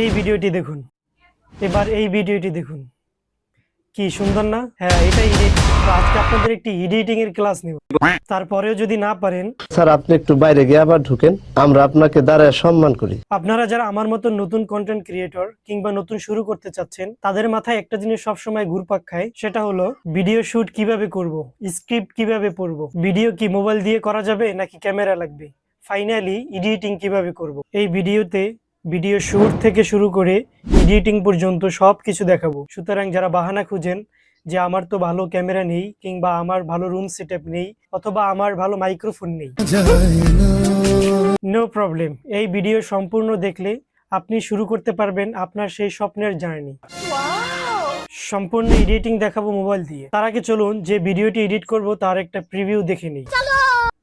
এই ভিডিওটি দেখুন। এবার এই ভিডিওটি দেখুন। কি সুন্দর না? হ্যাঁ এটা আজকে আপনাদের একটি এডিটিং এর ক্লাস নেব। তারপরেও যদি না পারেন স্যার আপনি একটু বাইরে গিয়ে আবার ঢুকেন। আমরা আপনাকে দাঁড়ায় সম্মান করি। আপনারা যারা আমার মতো নতুন কন্টেন্ট ক্রিয়েটর কিংবা নতুন শুরু করতে চাচ্ছেন তাদের মাথায় একটা জিনিস সবসময় ঘুরপাক খায় সেটা হলো ভিডিও শুট কীভাবে করব স্ক্রিপ্ট কীভাবে পড়ব ভিডিও কি মোবাইল দিয়ে করা যাবে নাকি ক্যামেরা লাগবে? ফাইনালি এডিটিং কীভাবে করব? এই ভিডিওতে ভিডিও শুট থেকে শুরু করে এডিটিং পর্যন্ত সব কিছু দেখাবো। সুতরাং যারা বাহানা খুঁজেন যে আমার তো ভালো ক্যামেরা নেই কিংবা আমার ভালো রুম সেটআপ নেই অথবা আমার ভালো মাইক্রোফোন নেই। নো প্রবলেম এই ভিডিও সম্পূর্ণ দেখলে আপনি শুরু করতে পারবেন আপনার সেই স্বপ্নের জার্নি। সম্পূর্ণ এডিটিং দেখাবো মোবাইল দিয়ে। তার আগে চলুন যে ভিডিওটি এডিট করব তার একটা প্রিভিউ দেখে নিই।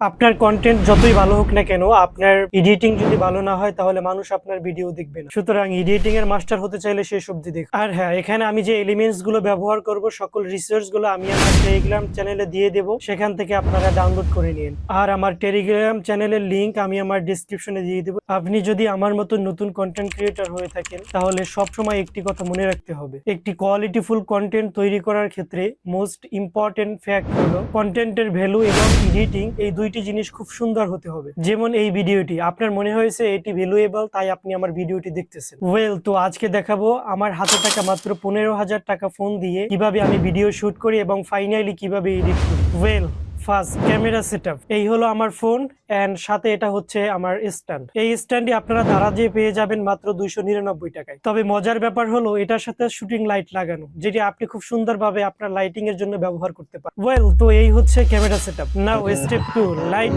আপনার কন্টেন্ট যতই ভালো হোক না কেন, আপনার এডিটিং যদি ভালো না হয়, তাহলে মানুষ আপনার ভিডিও দেখবে না। সুতরাং এডিটিং এর মাস্টার হতে চাইলে শেষ অবধি দেখ আর হ্যাঁ এখানে আমি যে এলিমেন্টসগুলো ব্যবহার করব, সকল রিসার্চগুলো আমি আমার টেলিগ্রাম চ্যানেলে দিয়ে দেব। সেখান থেকে আপনারা ডাউনলোড করে নিন। আর আমার টেলিগ্রাম চ্যানেলের লিংক আমি আমার ডিসক্রিপশনে দিয়ে দেবো। আপনি যদি আমার মতো নতুন কন্টেন্ট ক্রিয়েটর হয়ে থাকেন, তাহলে সবসময় একটি কথা মনে রাখতে হবে। একটি কোয়ালিটিফুল কন্টেন্ট তৈরি করার ক্ষেত্রে মোস্ট ইম্পর্টেন্ট ফ্যাক্ট হলো কন্টেন্টের ভ্যালু এবং এডিটিং এই দুইটি জিনিস খুব সুন্দর হতে হবে। যেমন এই ভিডিওটি, আপনার মনে হয়েছে এটি ভ্যালুয়েবল তাই আপনি আমার ভিডিওটি দেখতেছেন। ওয়েল তো আজকে দেখাবো আমার হাতে থাকা মাত্র পনেরো হাজার টাকা ফোন দিয়ে কীভাবে আমি ভিডিও শুট করি এবং ফাইনালি কীভাবে এডিট করি। Well first camera setup. এই হলো আমার ফোন এন্ড সাথে এটা হচ্ছে আমার স্ট্যান্ড। এই স্ট্যান্ডটি আপনারা দারাজে পেয়ে যাবেন মাত্র দুইশো নিরানব্বই টাকায়। তবে মজার ব্যাপার হলো, এটার সাথে শুটিং লাইট লাগানো, যেটি আপনি খুব সুন্দরভাবে আপনার লাইটিং এর জন্য ব্যবহার করতে পারেন ওয়েল তো এই হচ্ছে camera setup. Now step two light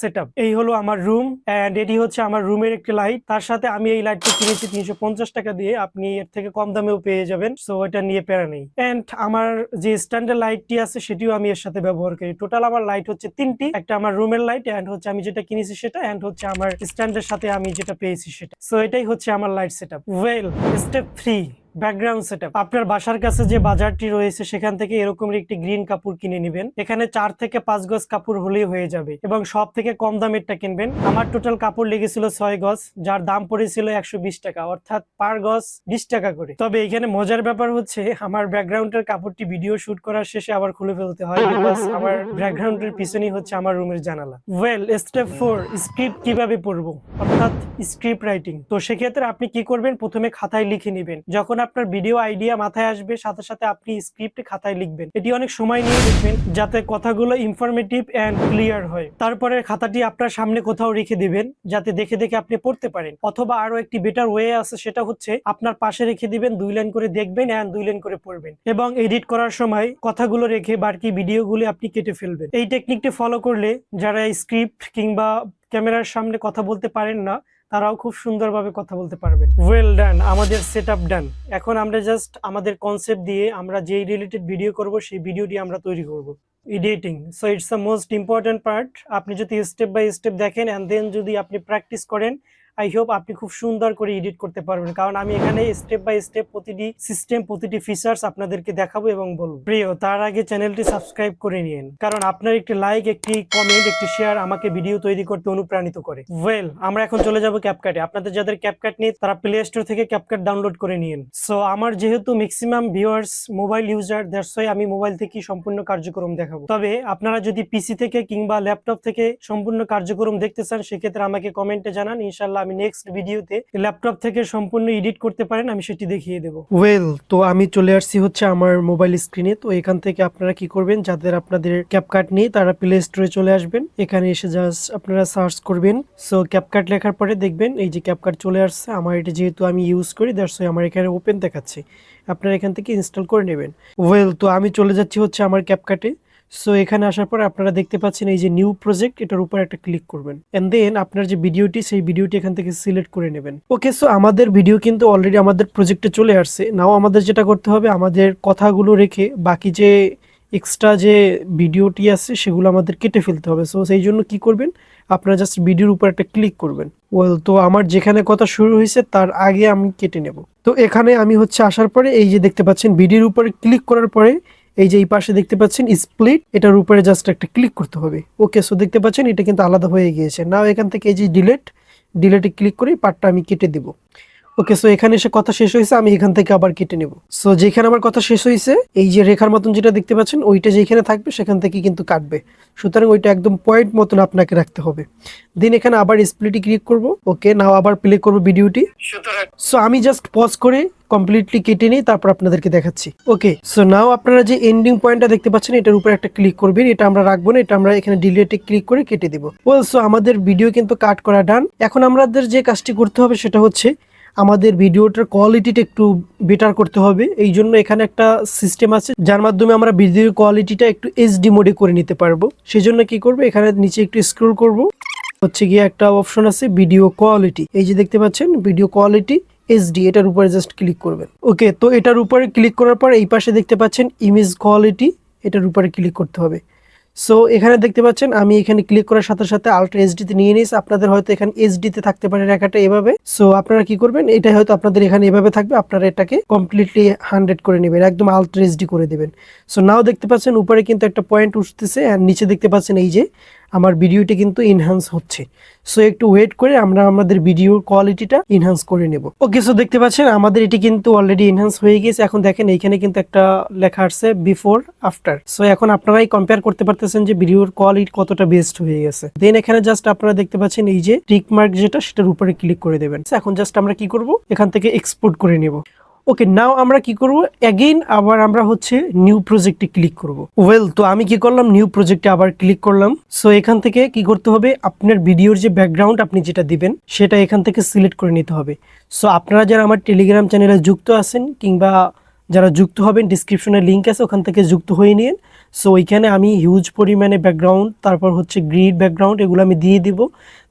setup এই হলো আমার রুম এন্ড এটি হচ্ছে আমার রুমের একটি লাইট তার সাথে আমি এই লাইটটি কিনেছি তিনশো পঞ্চাশ টাকা দিয়ে। আপনি এর থেকে কম দামেও পেয়ে যাবেন সো এটা নিয়ে প্যারা নেই। এন্ড আমার যে স্ট্যান্ডার্ড লাইটটি আছে, সেটিও আমি এর সাথে ব্যবহার করি। টোটাল আমার লাইট হচ্ছে তিনটি। একটা আমার রুমের লাইট অ্যান্ড হচ্ছে আমি যেটা কিনেছি সেটা অ্যান্ড হচ্ছে আমার স্ট্যান্ডের সাথে আমি যেটা পেয়েছি সেটা। সো এটাই হচ্ছে আমার light setup well step three background setup আপনার বাসার কাছে যে বাজারটি রয়েছে, সেখান থেকে এরকম একটি গ্রিন কাপড় কিনে নেবেন। এখানে চার থেকে পাঁচ গজ কাপড় হলেই হয়ে যাবে এবং সব থেকে কম দামেরটা কিনবেন। আমার টোটাল কাপড় লেগেছিল ছয় গজ, যার দাম পড়েছিল একশো বিশ টাকা, অর্থাৎ পার গজ বিশ টাকা করে। তবে এখানে মজার ব্যাপার হচ্ছে, আমার ব্যাকগ্রাউন্ডের কাপড়টি ভিডিও শুট করার শেষে আবার খুলে ফেলতে হয় বিকজ আমার ব্যাকগ্রাউন্ডের পিছনেই হচ্ছে আমার রুমের জানালা। ওয়েল স্টেপ ফোর স্ক্রিপ্ট কীভাবে পড়ব? অর্থাৎ স্ক্রিপ্ট রাইটিং তো সেক্ষেত্রে আপনি কি করবেন? প্রথমে খাতায় লিখে নেবেন। যখন আপনার ভিডিও আইডিয়া মাথায় আসবে, সাথে সাথে আপনি স্ক্রিপ্ট খাতায় লিখবেন। এটি অনেক সময় নিয়ে লিখবেন যাতে কথাগুলো ইনফরমেটিভ এন্ড ক্লিয়ার হয়। তারপরে খাতাটি আপনার সামনে কোথাও রেখে দিবেন, যাতে দেখে দেখে আপনি পড়তে পারেন। অথবা আরও একটি বেটার ওয়ে আছে, সেটা হচ্ছে আপনার পাশে রেখে দিবেন, দুই লাইন করে দেখবেন এন্ড দুই লাইন করে পড়বেন। এবং এডিট করার সময় কথাগুলো রেখে বাকি ভিডিওগুলি আপনি কেটে ফেলবেন। এই টেকনিকটি ফলো করলে, যারা স্ক্রিপ্ট কিংবা ক্যামেরার সামনে কথা বলতে পারেন না তারাও খুব সুন্দরভাবে কথা বলতে পারবেন। ওয়েল ডান আমাদের সেট আপ ডান এখন আমরা জাস্ট আমাদের কনসেপ্ট দিয়ে আমরা যেই রিলেটেড ভিডিও করব, সেই ভিডিওটি আমরা তৈরি করব। Editing so it's the most important part আপনি যদি স্টেপ বাই স্টেপ দেখেন অ্যান্ড দেন যদি আপনি প্র্যাকটিস করেন আই হোপ আপনি খুব সুন্দর করে এডিট করতে পারবেন। কারণ আমি এখানে স্টেপ বাই স্টেপ প্রতিটি সিস্টেম প্রতিটি ফিচার্স আপনাদেরকে দেখাবো এবং বলব। প্রিয়, তার আগে চ্যানেলটি সাবস্ক্রাইব করে নিন কারণ আপনার একটি লাইক একটি কমেন্ট একটি শেয়ার আমাকে ভিডিও তৈরি করতে অনুপ্রাণিত করে। ওয়েল আমরা এখন চলে যাব ক্যাপকাটে আপনাদের যাদের ক্যাপকাট নেই, তারা প্লে স্টোর থেকে ক্যাপকাট ডাউনলোড করে নিন সো আমার যেহেতু maximum viewers mobile user that's why আমি মোবাইল থেকেই সম্পূর্ণ কার্যক্রম দেখাবো। তবে আপনারা যদি পিসি থেকে কিংবা ল্যাপটপ থেকে সম্পূর্ণ কার্যক্রম দেখতে চান, সেক্ষেত্রে আমাকে কমেন্টে জানান। ইনশাল্লাহ আমি নেক্সট ভিডিওতে ল্যাপটপ থেকে সম্পূর্ণ এডিট করতে পারেন, আমি সেটি দেখিয়ে দেবো। ওয়েল তো আমি চলে আসছি হচ্ছে আমার মোবাইল স্ক্রিনে তো এখান থেকে আপনারা কি করবেন, যাদের আপনাদের ক্যাপকাট নেই, তারা প্লে স্টোরে চলে আসবেন। এখানে এসে জাস্ট আপনারা সার্চ করবেন। সো ক্যাপকাট লেখার পরে দেখবেন, এই যে ক্যাপকাট চলে আসছে। আমার এটা যেহেতু আমি ইউজ করি দ্যাটস আমার এখানে ওপেন দেখাচ্ছে। আপনারা এখান থেকে ইনস্টল করে নেবেন। ওয়েল তো আমি চলে যাচ্ছি হচ্ছে আমার ক্যাপকাটে সো এখানে আসার পর আপনারা দেখতে পাচ্ছেন এই যে নিউ প্রজেক্ট এটার উপর একটা ক্লিক করবেন। এন্ড দেন আপনার যে ভিডিওটি সেই ভিডিওটি এখান থেকে সিলেক্ট করে নেবেন। ওকে সো আমাদের ভিডিও কিন্তু অলরেডি আমাদের প্রজেক্টে চলে আসছে। নাও আমাদের যেটা করতে হবে, আমাদের কথাগুলো রেখে বাকি যে এক্সট্রা যে ভিডিওটি আছে, সেগুলো আমাদের কেটে ফেলতে হবে। সো সেই জন্য কি করবেন, আপনারা জাস্ট ভিডিওর উপর একটা ক্লিক করবেন। ওয়েল তো আমার যেখানে কথা শুরু হয়েছে, তার আগে আমি কেটে নেব। তো এখানে আমি হচ্ছে আসার পরে এই যে দেখতে পাচ্ছেন ভিডিওর উপরে ক্লিক করার পরে এই যে এই পাশে দেখতে পাচ্ছেন স্প্লিট এটার উপরে জাস্ট একটা ক্লিক করতে হবে। ওকে সো দেখতে পাচ্ছেন এটা কিন্তু আলাদা হয়ে গিয়েছে। নাও এখান থেকে এই যে ডিলেট ডিলেটে ক্লিক করে পার্টটা আমি কেটে দিব। ওকে সো এখানে এসে কথা শেষ হয়েছে আমি এখান থেকে আবার কেটে নেব। সো যেখানে আমার কথা শেষ হয়েছে এই যে রেখার মতন যেটা দেখতে পাচ্ছেন ওইটা যেখানে থাকবে সেখান থেকে কিন্তু কাটবে। সুতরাং ওইটা একদম পয়েন্ট মতন আপনাকে রাখতে হবে। দেন এখানে আবার স্প্লিটে ক্লিক করব। ওকে নাও আবার প্লে করব ভিডিওটি। সো আমি জাস্ট পজ করে কমপ্লিটলি কেটে নিই তারপর আপনাদেরকে দেখাচ্ছি। ওকে সো নাও আপনারা যে এন্ডিং পয়েন্টটা দেখতে পাচ্ছেন এটার উপর একটা ক্লিক করবেন। এটা আমরা রাখব না এটা আমরা এখানে ডিলেটে ক্লিক করে কেটে দিব। ওয়েল সো আমাদের ভিডিও কিন্তু কাট করা ডান এখন আমাদের যে কাজটি করতে হবে সেটা হচ্ছে আমাদের ভিডিওটার কোয়ালিটিটা একটু বেটার করতে হবে। এই জন্য এখানে একটা সিস্টেম আছে, যার মাধ্যমে আমরা ভিডিওর কোয়ালিটিটা একটু এইচডি মোডে করে নিতে পারব। সেই জন্য কি করব, এখানে নিচে একটু স্ক্রল করব। হচ্ছে গিয়ে একটা অপশন আছে ভিডিও কোয়ালিটি এই যে দেখতে পাচ্ছেন ভিডিও কোয়ালিটি এইচডি এটার উপরে জাস্ট ক্লিক করবেন। ওকে, তো এটার উপরে ক্লিক করার পর এই পাশে দেখতে পাচ্ছেন ইমেজ কোয়ালিটি এটার উপরে ক্লিক করতে হবে। সো এখানে দেখতে পাচ্ছেন, আমি এখানে ক্লিক করার সাথে সাথে আলট্রা এইচডিতে নিয়ে নিস আপনাদের হয়তো এখানে এইচডিতে থাকতে পারে রেখাটা এভাবে। সো আপনারা কি করবেন এটা হয়তো আপনাদের এখানে এভাবে থাকবে। আপনারা এটাকে কমপ্লিটলি হান্ড্রেড করে নেবেন, একদম আলট্রা এইচডি করে দেবেন। সো নাও দেখতে পাচ্ছেন, উপরে কিন্তু একটা পয়েন্ট উঠতেছে, আর নিচে দেখতে পাচ্ছেন এই যে আমার ভিডিওটি কিন্তু ইনহ্যান্স হচ্ছে। সো একটু ওয়েট করে আমরা আমাদের ভিডিওর কোয়ালিটিটা ইনহ্যান্স করে নেব। ওকে সো দেখতে পাচ্ছেন, আমাদের এটি কিন্তু অলরেডি ইনহ্যান্স হয়ে গেছে এখন দেখেন, এইখানে কিন্তু একটা লেখা আসছে বিফোর আফটার সো এখন আপনারাই কম্পেয়ার করতে পারতেছেন যে ভিডিওর কোয়ালিটি কতটা বেস্ট হয়ে গেছে। দেন এখানে জাস্ট আপনারা দেখতে পাচ্ছেন, এই যে টিক মার্ক যেটা, সেটার উপরে ক্লিক করে দেবেন। এখন জাস্ট আমরা কি করব? এখান থেকে এক্সপোর্ট করে নেব। ওকে নাও আমরা কি করব? অ্যাগেইন আবার আমরা হচ্ছে নিউ প্রজেক্টে ক্লিক করব। ওয়েল তো আমি কি করলাম? নিউ প্রজেক্টে আবার ক্লিক করলাম। সো এখান থেকে কি করতে হবে? আপনার ভিডিওর যে ব্যাকগ্রাউন্ড আপনি যেটা দিবেন, সেটা এখান থেকে সিলেক্ট করে নিতে হবে। সো আপনারা যারা আমার টেলিগ্রাম চ্যানেলে যুক্ত আছেন, কিংবা যারা যুক্ত হবেন ডিসক্রিপশনে লিঙ্ক আছে, ওখান থেকে যুক্ত হয়ে নিন। সো ওইখানে আমি হিউজ পরিমাণে ব্যাকগ্রাউন্ড তারপর হচ্ছে গ্রিড ব্যাকগ্রাউন্ড এগুলো আমি দিয়ে দিব।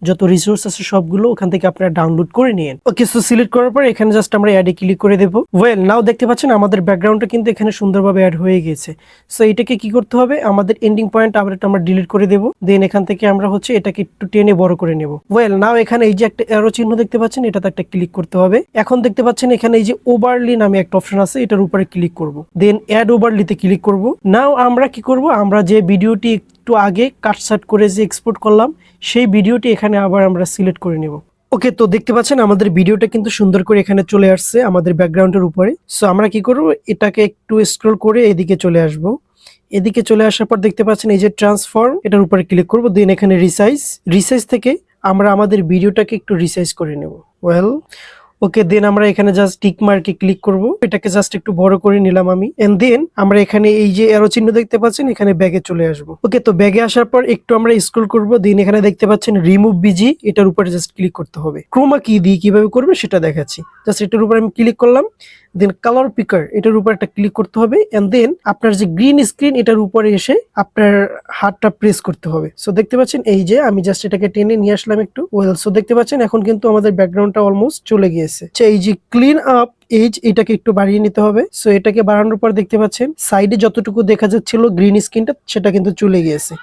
যত রিসোর্স আছে সবগুলো ওখান থেকে আপনারা ডাউনলোড করে নিন ওকে সো সিলেক্ট করার পর এখানে জাস্ট আমরা অ্যাডে ক্লিক করে দেবো। ওয়েল নাও দেখতে পাচ্ছেন আমাদের ব্যাকগ্রাউন্ডটা কিন্তু এখানে সুন্দরভাবে অ্যাড হয়ে গেছে। সো এটাকে কি করতে হবে? আমাদের এন্ডিং পয়েন্ট আবার এটা আমরা ডিলিট করে দেবো। দেন এখান থেকে আমরা হচ্ছে এটাকে একটু টেনে বড় করে নেব। ওয়েল নাও এখানে এই যে একটা অ্যারো চিহ্ন দেখতে পাচ্ছেন, এটাতে একটা ক্লিক করতে হবে। এখন দেখতে পাচ্ছেন এখানে এই যে ওভারলি নামে একটা অপশন আছে, এটার উপরে ক্লিক করব। দেন অ্যাড ওভারলিতে ক্লিক করব। নাও আমরা কি করব? আমরা যে ভিডিওটি একটু আগে কাটসাট করে যে এক্সপোর্ট করলাম সেই ভিডিওটি এখানে আবার আমরা সিলেক্ট করে নেব। ওকে, তো দেখতে পাচ্ছেন আমাদের ভিডিওটা কিন্তু সুন্দর করে এখানে চলে আসছে আমাদের ব্যাকগ্রাউন্ডের উপরে। সো আমরা কি করব? এটাকে একটু স্ক্রল করে এদিকে চলে আসব। এদিকে চলে আসার পর দেখতে পাচ্ছেন এই যে ট্রান্সফর্ম এটার উপরে ক্লিক করব দেন এখানে রিসাইজ রিসাইজ থেকে আমরা আমাদের ভিডিওটাকে একটু রিসাইজ করে নেব। ওয়েল ওকে দেন আমরা এখানে জাস্ট টিক মার্কে ক্লিক করব। এটাকে জাস্ট একটু বড় করে নিলাম আমি। এন্ড দেন আমরা এখানে এই যে এরো চিহ্ন দেখতে পাচ্ছেন, এখানে ব্যাগে চলে আসব। ওকে তো ব্যাগে আসার পর একটু আমরা স্ক্রল করব। দেন এখানে দেখতে পাচ্ছেন রিমুভ বিজি এটার উপরে জাস্ট ক্লিক করতে হবে। ক্রোমা কি দিয়ে কীভাবে করবে সেটা দেখাচ্ছি। জাস্ট এটার উপরে আমি ক্লিক করলাম। দেন কালার পিকার এটার উপর একটা ক্লিক করতে হবে এন্ড দেন আপনার যে গ্রিন স্ক্রিন এটার উপরে এসে আপনার হাতটা প্রেস করতে হবে। সো দেখতে পাচ্ছেন, এই যে আমি জাস্ট এটাকে টেনে নিয়ে আসলাম একটু। ওয়েল সো দেখতে পাচ্ছেন, এখন কিন্তু আমাদের ব্যাকগ্রাউন্ডটা অলমোস্ট চলে গিয়েছে। এই যে ক্লিন আপ এজ এটাকে একটু বাড়িয়ে নিতে হবে। সো এটাকে বাড়ানোর পর দেখতে পাচ্ছেন সাইডে যতটুকু দেখা যাচ্ছিল গ্রিন স্ক্রিনটা সেটা কিন্তু চলে গিয়েছে।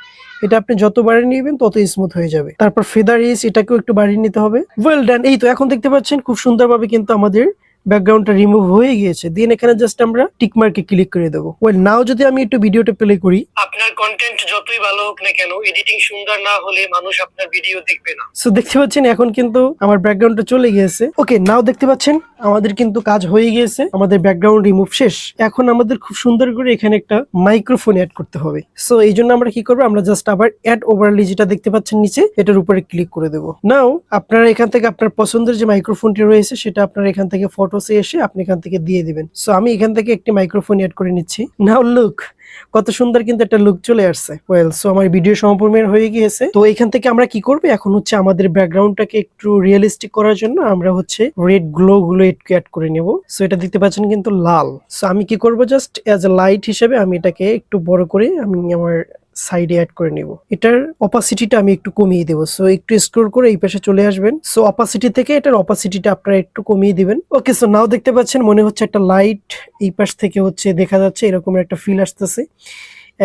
এটা আপনি যত বাড়িয়ে নেবেন, তত স্মুথ হয়ে যাবে। তারপর ফেদার এজ এটাকেও একটু বাড়িয়ে নিতে হবে। ওয়েল ডান এই তো, এখন দেখতে পাচ্ছেন, খুব সুন্দরভাবে কিন্তু আমাদের ব্যাকগ্রাউন্ডটা রিমুভ হয়ে গিয়েছে দেন এখানে জাস্ট আমরা টিক মার্কে ক্লিক করে দেবো। ওয়েল নাও যদি আমি একটু ভিডিওটা প্লে করি। আপনার কন্টেন্ট যতই ভালো হোক না কেন এডিটিং সুন্দর না হলে মানুষ আপনার ভিডিও দেখবে না। সো দেখতে পাচ্ছেন এখন কিন্তু আমার ব্যাকগ্রাউন্ডটা চলে গিয়েছে। ওকে নাও দেখতে পাচ্ছেন আমাদের কিন্তু কাজ হয়ে গিয়েছে আমাদের ব্যাকগ্রাউন্ড রিমুভ শেষ। এখন আমাদের খুব সুন্দর করে এখানে একটা মাইক্রোফোন অ্যাড করতে হবে। সো এই জন্য আমরা কি করব? আমরা জাস্ট আবার অ্যাড ওভারলি যেটা দেখতে পাচ্ছেন নিচে এটার উপরে ক্লিক করে দেবো। নাও আপনারা এখান থেকে আপনার পছন্দের যে মাইক্রোফোনটি রয়েছে সেটা আপনারা এখান থেকে ফটোসে এসে আপনি এখান থেকে দিয়ে দিবেন। সো আমি এখান থেকে একটি মাইক্রোফোন অ্যাড করে নিচ্ছি। নাও লুক কত সুন্দর কিন্তু একটা লুক চলে আসছে। ওয়েল সো আমার ভিডিও সম্পূর্ণ হয়ে গিয়েছে। তো, এখান থেকে আমরা কি করব? এখন হচ্ছে আমাদের ব্যাকগ্রাউন্ডটাকে একটু রিয়েলিস্টিক করার জন্য আমরা হচ্ছে রেড গ্লো গুলো একটু অ্যাড করে নেব। সো এটা দেখতে পাচ্ছেন কিন্তু লাল। সো আমি কি করব? জাস্ট অ্যাজ এ লাইট হিসেবে আমি এটাকে একটু বড় করে আমি আমার সাইডে অ্যাড করে নেব। এটার অপাসিটিটা আমি একটু কমিয়ে দেবো। সো একটু স্ক্রোল করে এই পাশে চলে আসবেন। সো অপাসিটি থেকে এটার অপাসিটিটা আপনারা একটু কমিয়ে দিবেন। ওকে সো নাও দেখতে পাচ্ছেন মনে হচ্ছে একটা লাইট এই পাশ থেকে হচ্ছে দেখা যাচ্ছে এরকম একটা ফিল আসতেছে।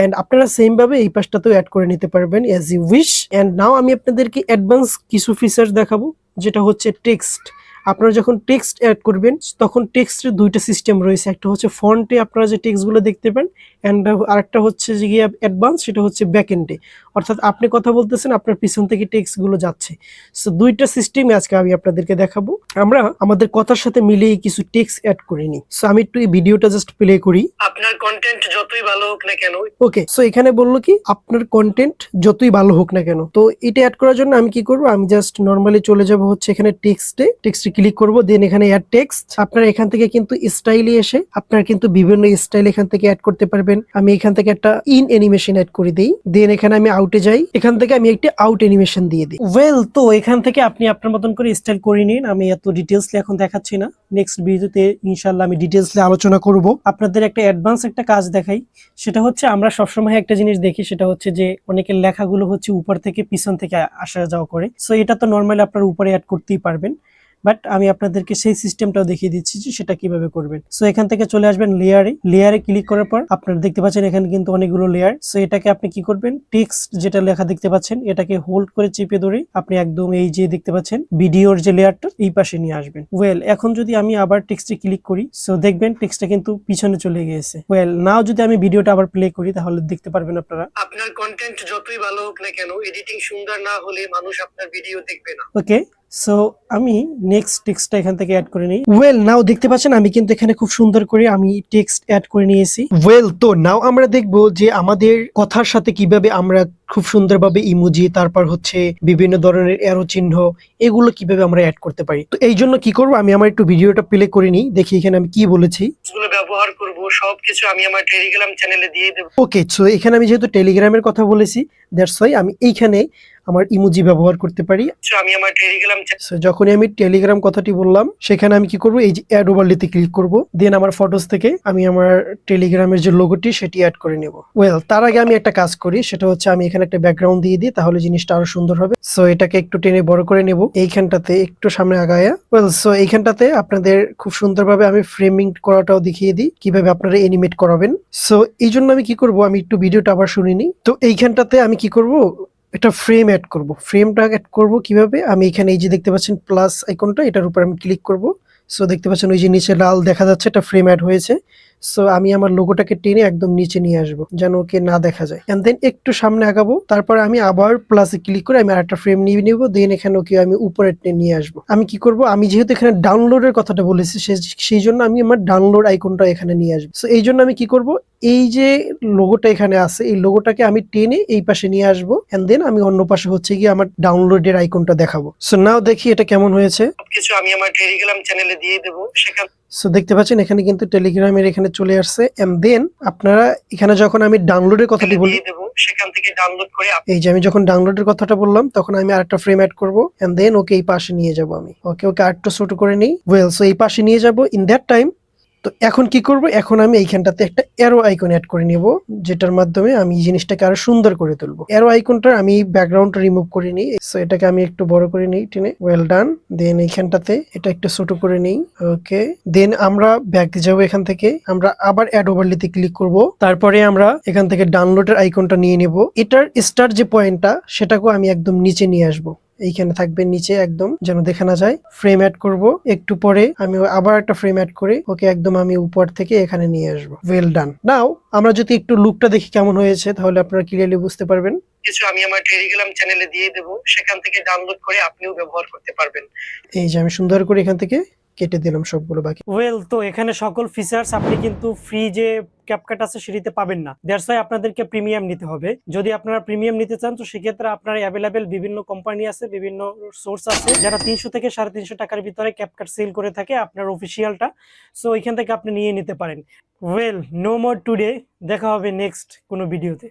এন্ড আপনারা সেম ভাবে এই পাশটাতেও অ্যাড করে নিতে পারবেন as you wish and now আমি আপনাদেরকে অ্যাডভান্স কিছু ফিচার্স দেখাবো, যেটা হচ্ছে টেক্সট আপনারা যখন টেক্সট অ্যাড করবেন তখন টেক্সটের দুইটা সিস্টেম রয়েছে। একটা হচ্ছে ফন্টে আপনারা যে টেক্সটগুলো দেখতে পান অ্যান্ড আরেকটা হচ্ছে যে গিয়ে অ্যাডভান্স সেটা হচ্ছে ব্যাকএন্ডে অর্থাৎ আপনি কথা বলতেছেন আপনার পিছন থেকে টেক্সটগুলো যাচ্ছে। সো দুইটা সিস্টেমে আজকে আমি আপনাদেরকে দেখাবো। আমরা আমাদের কথার সাথে মিলিয়ে কিছু টেক্সট অ্যাড করে নিই। সো আমি একটু এই ভিডিওটা জাস্ট প্লে করি। আপনার কন্টেন্ট যতই ভালো হোক না কেন ওকে সো এখানে বলল কি আপনার কন্টেন্ট যতই ভালো হোক না কেন। তো এটা অ্যাড করার জন্য আমি কি করব? আমি জাস্ট নর্মালি চলে যাব হচ্ছে এখানে টেক্সটে টেক্সটে ক্লিক করব দেন এখানে অ্যাড টেক্সট আপনারা এখান থেকে কিন্তু স্টাইলে এসে আপনার কিন্তু বিভিন্ন স্টাইল এখান থেকে অ্যাড করতে পারবেন। আমি এখান থেকে একটা ইন অ্যানিমেশন অ্যাড করে দিই। দেন এখানে আমি আউটে যাই। এখান থেকে আমি একটি আউট অ্যানিমেশন দিয়ে দিই। ওয়েল তো এখান থেকে আপনি আপনার মতন করে স্টাইল করে নিন। আমি এত ডিটেলসলি এখন দেখাচ্ছি না। নেক্সট ভিডিওতে ইনশাল্লাহ আমি ডিটেলসলি আলোচনা করব। আপনাদের একটা অ্যাডভান্স একটা কাজ দেখাই। সেটা হচ্ছে আমরা সবসময় একটা জিনিস দেখি, সেটা হচ্ছে যে অনেকের লেখাগুলো হচ্ছে উপর থেকে পিছন থেকে আসা যাওয়া করে। সো এটা তো নর্মালি আপনার উপরে অ্যাড করতেই পারবেন। বাট আমি আপনাদেরকে সেই সিস্টেমটাও দেখিয়ে দিচ্ছি যে সেটা কীভাবে করবেন। সো এখান থেকে চলে আসবেন লেয়ারে লেয়ারে ক্লিক করার পর আপনারা দেখতে পাচ্ছেন এখানে কিন্তু অনেকগুলো লেয়ার সো এটাকে আপনি কি করবেন? টেক্সট যেটা লেখা দেখতে পাচ্ছেন এটাকে হোল্ড করে চেপে ধরে আপনি একদম এই যে দেখতে পাচ্ছেন ভিডিওর যে লেয়ারটা এই পাশে নিয়ে আসবেন। ওয়েল এখন যদি আমি আবার টেক্সটে ক্লিক করি সো দেখবেন টেক্সটটা কিন্তু পিছনে চলে গিয়েছে। ওয়েল নাও যদি আমি ভিডিওটা আবার প্লে করি তাহলে দেখতে পারবেন আপনারা। আপনার কন্টেন্ট যতই ভালো হোক না কেন এডিটিং সুন্দর না হলে মানুষ আপনার ভিডিও দেখবে না। ওকে সো আমি নেক্সট টেক্সটটা এখান থেকে অ্যাড করে নিই। ওয়েল নাও দেখতে পাচ্ছেন আমি কিন্তু এখানে খুব সুন্দর করে আমি টেক্সট অ্যাড করে নিয়েছি। ওয়েল তো নাও আমরা দেখব যে আমাদের কথার সাথে কীভাবে আমরা খুব সুন্দরভাবে ইমোজি তারপর হচ্ছে বিভিন্ন ধরনের এরো চিহ্ন এগুলো কীভাবে আমরা অ্যাড করতে পারি। তো এই জন্য কি করব আমি আমার একটু ভিডিওটা প্লে করে নিই দেখি এখানে আমি কি বলেছি। গুলো ব্যবহার করব সবকিছু আমি আমার টেলিগ্রাম চ্যানেলে দিয়ে দেবো। ওকে সো এখানে আমি যেহেতু টেলিগ্রামের কথা বলেছি দ্যাটস ওয়াই আমি এইখানে আমার ইমোজি ব্যবহার করতে পারি। কিছু আমি আমার টেলিগ্রাম যখনই আমি টেলিগ্রাম কথাটি বললাম সেখানে আমি কি করব? এই যে অ্যাড ওভারলিতে ক্লিক করব। দেন আমার ফটোস থেকে আমি আমার টেলিগ্রামের যে লোগোটি সেটি অ্যাড করে নেব। ওয়েল তার আগে আমি একটা কাজ করি সেটা হচ্ছে আমি এখানে একটা ব্যাকগ্রাউন্ড দিয়ে দিই তাহলে জিনিসটা আরও সুন্দর হবে। সো এটাকে একটু টেনে বড় করে নেব। এইখানটাতে একটু সামনে আগায়া। ওয়েল সো এইখানটাতে আপনাদের খুব সুন্দরভাবে আমি ফ্রেমিং করাটাও দেখিয়ে দিই কীভাবে আপনারা এনিমেট করাবেন। সো এই জন্য আমি কি করব? আমি একটু ভিডিওটা আবার শুনিনি। তো এইখানটাতে আমি কি করব? একটা ফ্রেম অ্যাড করব। ফ্রেমটা অ্যাড করব কীভাবে? আমি এখানে এই যে দেখতে পাচ্ছেন প্লাস আইকনটা এটার উপর আমি ক্লিক করব। সো দেখতে পাচ্ছেন ওই যে নিচে লাল দেখা যাচ্ছে এটা ফ্রেম অ্যাড হয়েছে। সো আমি আমার লোগোটাকে টেনে একদম নিচে নিয়ে আসব, যেন ওকে না দেখা যায়। এন্ড দেন একটু সামনে আগাবো, তারপর আমি আবার প্লাসে ক্লিক করে আমি আরেকটা ফ্রেম নিয়ে নিব দেন এখানে ওকে আমি উপরে টেনে নিয়ে আসব। আমি কি করব? আমি যেহেতু এখানে ডাউনলোডের কথাটা বলেছি সেই জন্য আমি আমার ডাউনলোড আইকনটা এখানে নিয়ে আসব। সো এই জন্য আমি কি করব? এই যে লোগোটা এখানে আছে, এই লোগোটাকে আমি টেনে এই পাশে নিয়ে আসব এন্ড দেন আমি অন্য পাশে হচ্ছে গিয়ে আমার ডাউনলোডের আইকনটা দেখাবো। সো নাও দেখি এটা কেমন হয়েছে। সবকিছু আমি আমার টেলিগ্রাম চ্যানেলে দিয়ে দেবো, সেখান সো দেখতে পাচ্ছেন এখানে কিন্তু টেলিগ্রামের এখানে চলে আসছে। এন্ড দেন আপনারা এখানে যখন আমি ডাউনলোডের কথাটি বলি সেখান থেকে ডাউনলোড করে এই যে আমি যখন ডাউনলোডের কথাটা বললাম তখন আমি আরেকটা ফ্রেম অ্যাড করব। এন্ড দেন ওকে এই পাশে নিয়ে যাব আমি। ওকে ওকে আরেকটা ছোট করে নিই। ওয়েল সো এই পাশে নিয়ে যাব। ইন দ্যাট টাইম তো এখন কি করব? এখন আমি এইখানটাতে একটা এরো আইকন অ্যাড করে নিব, যেটার মাধ্যমে আমি জিনিসটাকে আরও সুন্দর করে তুলবো। এরো আইকনটা আমি ব্যাকগ্রাউন্ডটা রিমুভ করে নিই সো এটাকে আমি একটু বড় করে নিই টেনে। ওয়েল ডান দেন এইখানটাতে এটা একটু ছোট করে নিই ওকে দেন আমরা ব্যাক যাব এখান থেকে, আমরা আবার অ্যাড ওভারলিতে ক্লিক করব। তারপরে আমরা এখান থেকে ডাউনলোডের আইকনটা নিয়ে নেব। এটার স্টার্ট যে পয়েন্টটা সেটাকেও আমি একদম নিচে নিয়ে আসব। এইখানে থাকবে নিচে একদম যেন দেখে না যায়। ফ্রেম অ্যাড করব একটু পরে আমি আবার একটা ফ্রেম অ্যাড করে ওকে একদম আমি উপর থেকে এখানে নিয়ে আসব। ওয়েল ডান নাও আমরা যদি একটু লুকটা দেখি কেমন হয়েছে তাহলে আপনারা ক্লিয়ারলি বুঝতে পারবেন। কিছু আমি আমার টেলিগ্রাম চ্যানেলে দিয়ে দেবো সেখান থেকে ডাউনলোড করে আপনিও ব্যবহার করতে পারবেন। এই যে আমি সুন্দর করে এখান থেকে কেটে দিলাম সবগুলো বাকি। ওয়েল তো এখানে সকল ফিচার্স আপনি কিন্তু ফ্রি যে ক্যাপকাট আছে সেটিতে পাবেন না। দ্যাটস ওয়াই আপনাদেরকে প্রিমিয়াম নিতে হবে। যদি আপনারা প্রিমিয়াম নিতে চান, তো সেক্ষেত্রে আপনার অ্যাভেলেবেল বিভিন্ন কোম্পানি আছে, বিভিন্ন সোর্স আছে, যারা তিনশো থেকে সাড়ে তিনশো টাকার ভিতরে ক্যাপকাট সেল করে থাকে আপনার অফিসিয়ালটা সো এখান থেকে আপনি নিয়ে নিতে পারেন। ওয়েল নো মোর টুডে দেখা হবে নেক্সট কোনো ভিডিওতে